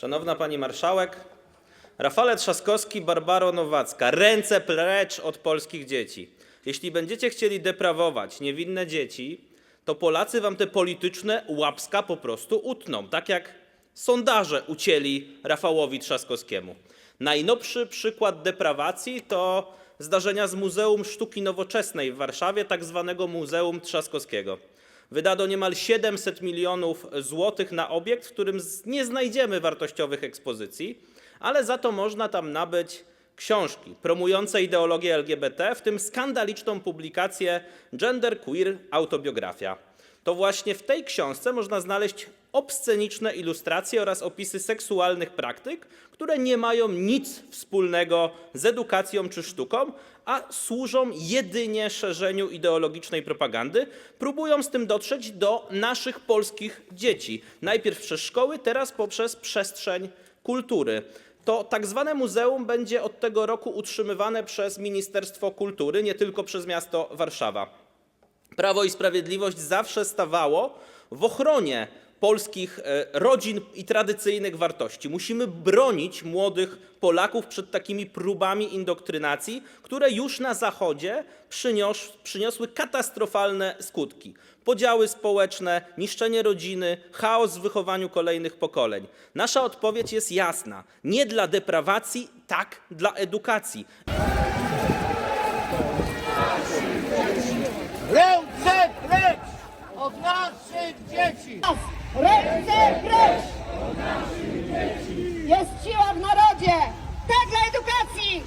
Szanowna Pani Marszałek, Rafale Trzaskowski, Barbaro Nowacka, ręce precz od polskich dzieci. Jeśli będziecie chcieli deprawować niewinne dzieci, to Polacy wam te polityczne łapska po prostu utną, tak jak sondaże ucięli Rafałowi Trzaskowskiemu. Najnowszy przykład deprawacji to zdarzenia z Muzeum Sztuki Nowoczesnej w Warszawie, tak zwanego Muzeum Trzaskowskiego. Wydano niemal 700 milionów złotych na obiekt, w którym nie znajdziemy wartościowych ekspozycji, ale za to można tam nabyć książki promujące ideologię LGBT, w tym skandaliczną publikację Gender Queer Autobiografia. To właśnie w tej książce można znaleźć obsceniczne ilustracje oraz opisy seksualnych praktyk, które nie mają nic wspólnego z edukacją czy sztuką, a służą jedynie szerzeniu ideologicznej propagandy. Próbują z tym dotrzeć do naszych polskich dzieci. Najpierw przez szkoły, teraz poprzez przestrzeń kultury. To tak zwane muzeum będzie od tego roku utrzymywane przez Ministerstwo Kultury, nie tylko przez miasto Warszawa. Prawo i Sprawiedliwość zawsze stawało w ochronie polskich e, rodzin i tradycyjnych wartości. Musimy bronić młodych Polaków przed takimi próbami indoktrynacji, które już na Zachodzie przynios, przyniosły katastrofalne skutki. Podziały społeczne, niszczenie rodziny, chaos w wychowaniu kolejnych pokoleń. Nasza odpowiedź jest jasna. Nie dla deprawacji, tak dla edukacji. Ręce precz od naszych dzieci! Ręce precz! Jest siła w narodzie! Tak dla edukacji!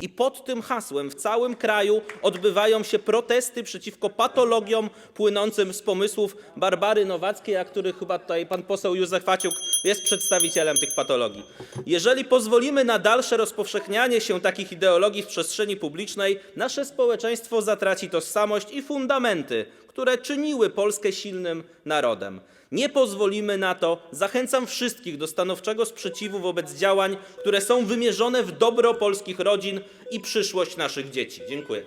I pod tym hasłem w całym kraju odbywają się protesty przeciwko patologiom płynącym z pomysłów Barbary Nowackiej, a których chyba tutaj pan poseł Józef Faciuk jest przedstawicielem tych patologii. Jeżeli pozwolimy na dalsze rozpowszechnianie się takich ideologii w przestrzeni publicznej, nasze społeczeństwo zatraci tożsamość i fundamenty, które czyniły Polskę silnym narodem. Nie pozwolimy na to. Zachęcam wszystkich do stanowczego sprzeciwu wobec działań, które są wymierzone w dobro polskich rodzin i przyszłość naszych dzieci. Dziękuję.